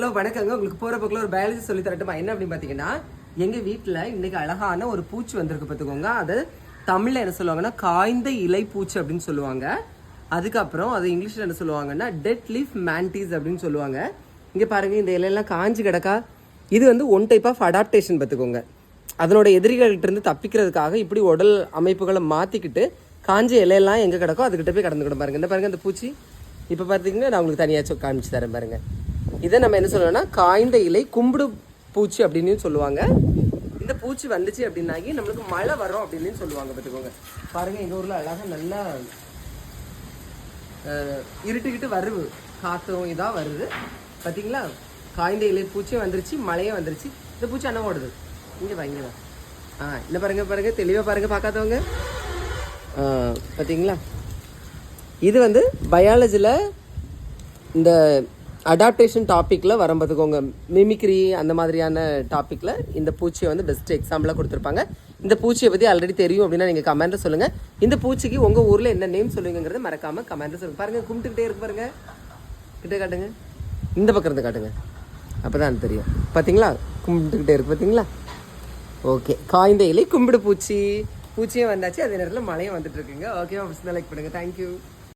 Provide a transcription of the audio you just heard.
Hello வணக்கங்க. உங்களுக்கு போற பக்கம் ஒரு பயாலஜி சொல்லி தரட்டுமா? என்ன அப்படின்னு பாத்தீங்கன்னா எங்க வீட்டில் இன்னைக்கு அழகான ஒரு பூச்சி வந்திருக்கு பார்த்துக்கோங்க அது தமிழ்ல என்ன சொல்லுவாங்கன்னா காய்ந்த இலை பூச்சி அப்படின்னு சொல்லுவாங்க. அதுக்கப்புறம் அது இங்கிலீஷ்ல என்ன சொல்லுவாங்கன்னா டெட் லீஃப் மேண்டிஸ் அப்படின்னு சொல்லுவாங்க. இங்க பாருங்க இந்த இலையெல்லாம் காஞ்சி கிடக்கா? இது வந்து ஒன் டைப் ஆஃப் அடாப்டேஷன் பார்த்துக்கோங்க அதனோட எதிரிகள்கிட்ட இருந்து தப்பிக்கிறதுக்காக இப்படி உடல் அமைப்புகளை மாத்திக்கிட்டு காஞ்ச இலையெல்லாம் எங்க கிடக்கோ அதுக்கிட்ட போய் கடந்துக்கிடும் பாருங்க. இந்த பாருங்க இந்த பூச்சி. இப்போ பார்த்தீங்கன்னா நான் உங்களுக்கு தனியாக காமிச்சு தரேன் பாருங்க. இதை நம்ம என்ன சொல்லணும்னா காய்ந்த இலை கும்பிடு பூச்சி அப்படின்னு சொல்லுவாங்க. இந்த பூச்சி வந்துச்சு அப்படின்னாக்கி நம்மளுக்கு மழை வரும் அப்படின்னு சொல்லுவாங்க பார்த்துக்கோங்க. பாருங்க எங்கள் ஊரில் அழகாக நல்லா இருட்டுக்கிட்டு வருது. காற்றும் இதாக வருது. பார்த்தீங்களா காய்ந்த இலை பூச்சியும் வந்துருச்சு மழையும் வந்துருச்சு. இந்த பூச்சி அண்ணன் ஓடுது. இங்கே வா இங்கே வா. ஆ இல்லை பாருங்கள் பாருங்கள் தெளிவாக பாருங்கள் பார்க்காதவங்க. பார்த்தீங்களா இது வந்து பயாலஜியில் இந்த அடாப்டேஷன் டாப்பிக்கில் வரும் பார்த்துக்கோங்க மிமிக்ரி அந்த மாதிரியான டாப்பிக்கில் இந்த பூச்சியை வந்து பெஸ்ட் எக்ஸாம்பிளாக கொடுத்துருப்பாங்க. இந்த பூச்சியை பற்றி ஆல்ரெடி தெரியும் அப்படின்னா நீங்கள் கமெண்ட்டில் சொல்லுங்கள் இந்த பூச்சிக்கு உங்கள் ஊரில் என்ன நேம் சொல்லுவீங்கிறத மறக்காமல் கமெண்ட்டில் சொல்லுங்கள் பாருங்கள் கும்பிட்டுக்கிட்டே இருக்கு பாருங்க. கிட்டே காட்டுங்க. இந்த பக்கம் இருந்து காட்டுங்க. அப்போ தான் தெரியும். பார்த்தீங்களா கும்பிட்டுக்கிட்டே இருக்கு பார்த்தீங்களா ஓகே காய்ந்த இலை கும்பிடு பூச்சி. பூச்சியும் வந்தாச்சு அதே நேரத்தில் மழையும் வந்துட்டு இருக்குங்க. ஓகேவா லைக் பண்ணுங்கள் தேங்க்யூ